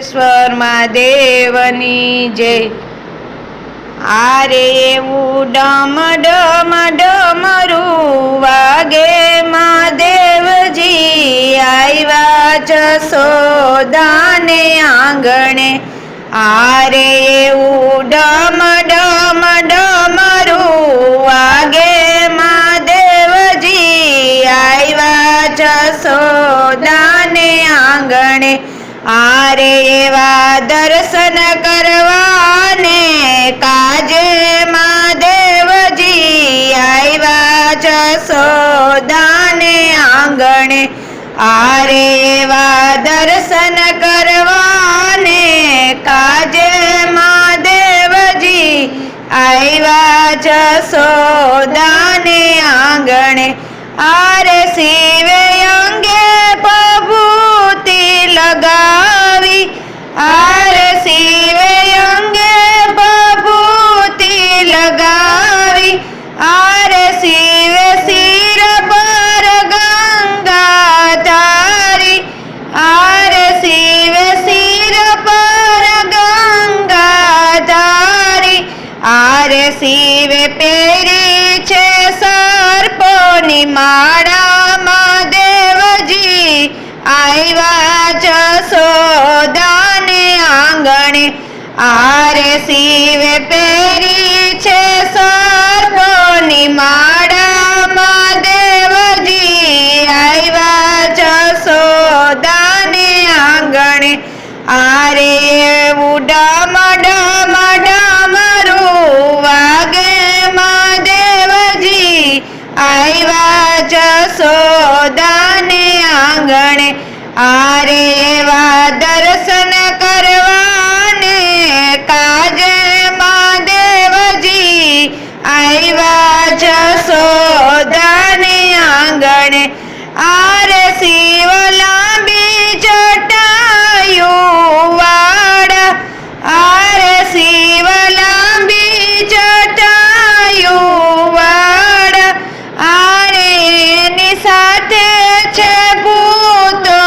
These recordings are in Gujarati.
ઈશ્વર મહાદેવની જય. આરે એવું ડમ ડમ ડમરું વાગે મહાદેવજી. આવ્યા જસોદાને આંગણે. આરે એવું આરે એવા દર્શન કરવાને કાજે મહાદેવજી આવ્યા જસોદાને આંગણે. આરે એવા દર્શન કરવાને કાજે મહાદેવજી આવ્યા જસોદાને આંગણે. આરે શિવે અંગે પ્રભુતિ લગાવી આરે શિવે પહેરી છે સર્વોની માળામાં દેવજી આવ્યા જસોદાને આંગણે. આરે એવું ડમ ડમ ડમરું વાગે મહાદેવજી આવ્યા જસોદાને આંગણે. આરે એવા આવ્યા જસોદાને આંગણે. આરે શિવ લાંબી જટાયું વાળા આરે લાંબી જટાયું વાળા આરે સાથે છે ભૂતો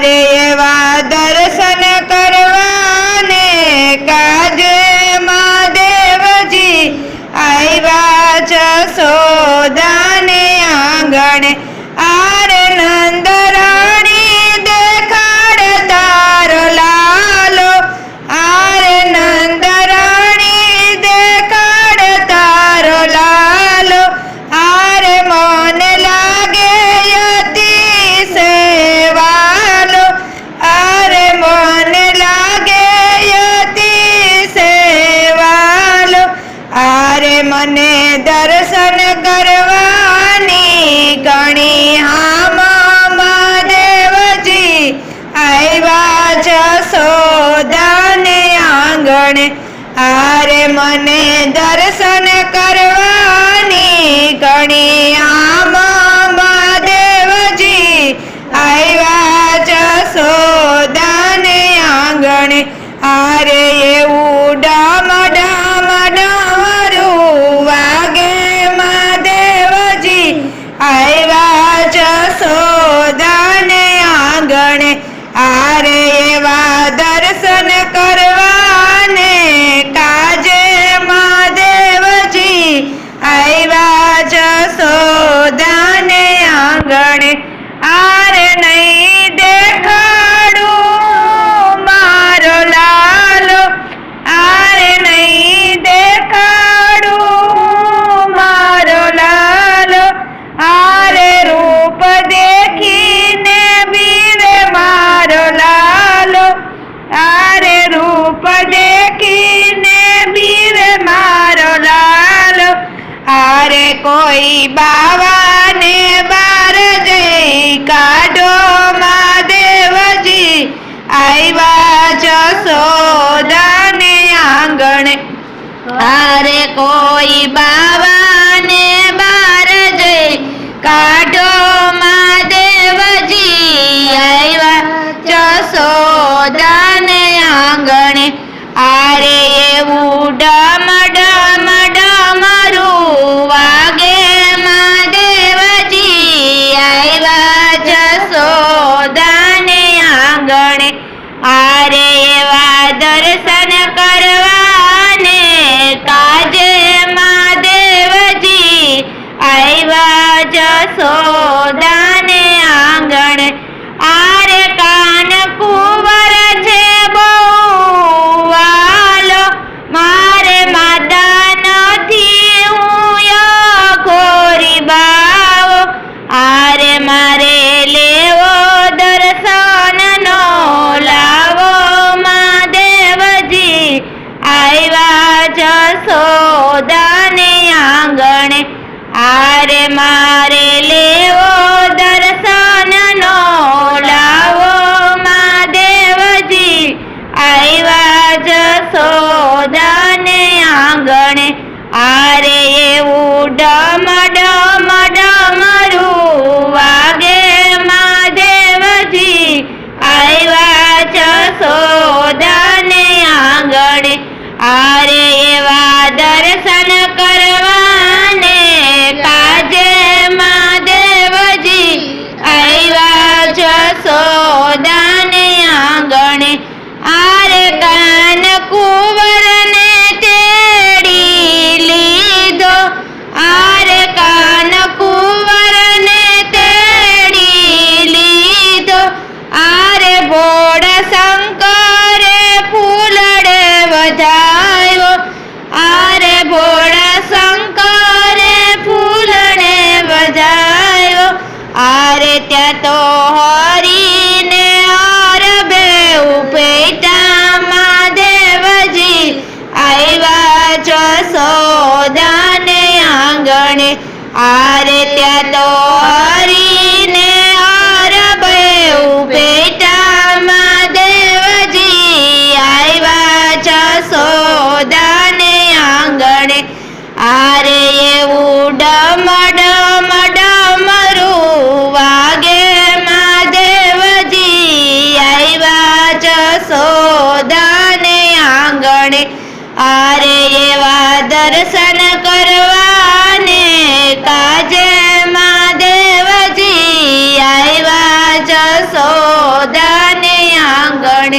આરે તારે મને દર્શન કરવાની ઘણી આ કોઈ બાવાને બાર જઈ કાઢો મહાદેવજી આવ્યા જશોદાને આંગણે. હારે કોઈ બાવાને બાર જઈ કાઢો મહાદેવજી આવ્યા જશોદાને આંગણે. આરે આરે મારે લેવો દર્શન નો લાવો મહાદેવજી. આવ્યા જશોદાને આંગણે. આરે મારે পর Да.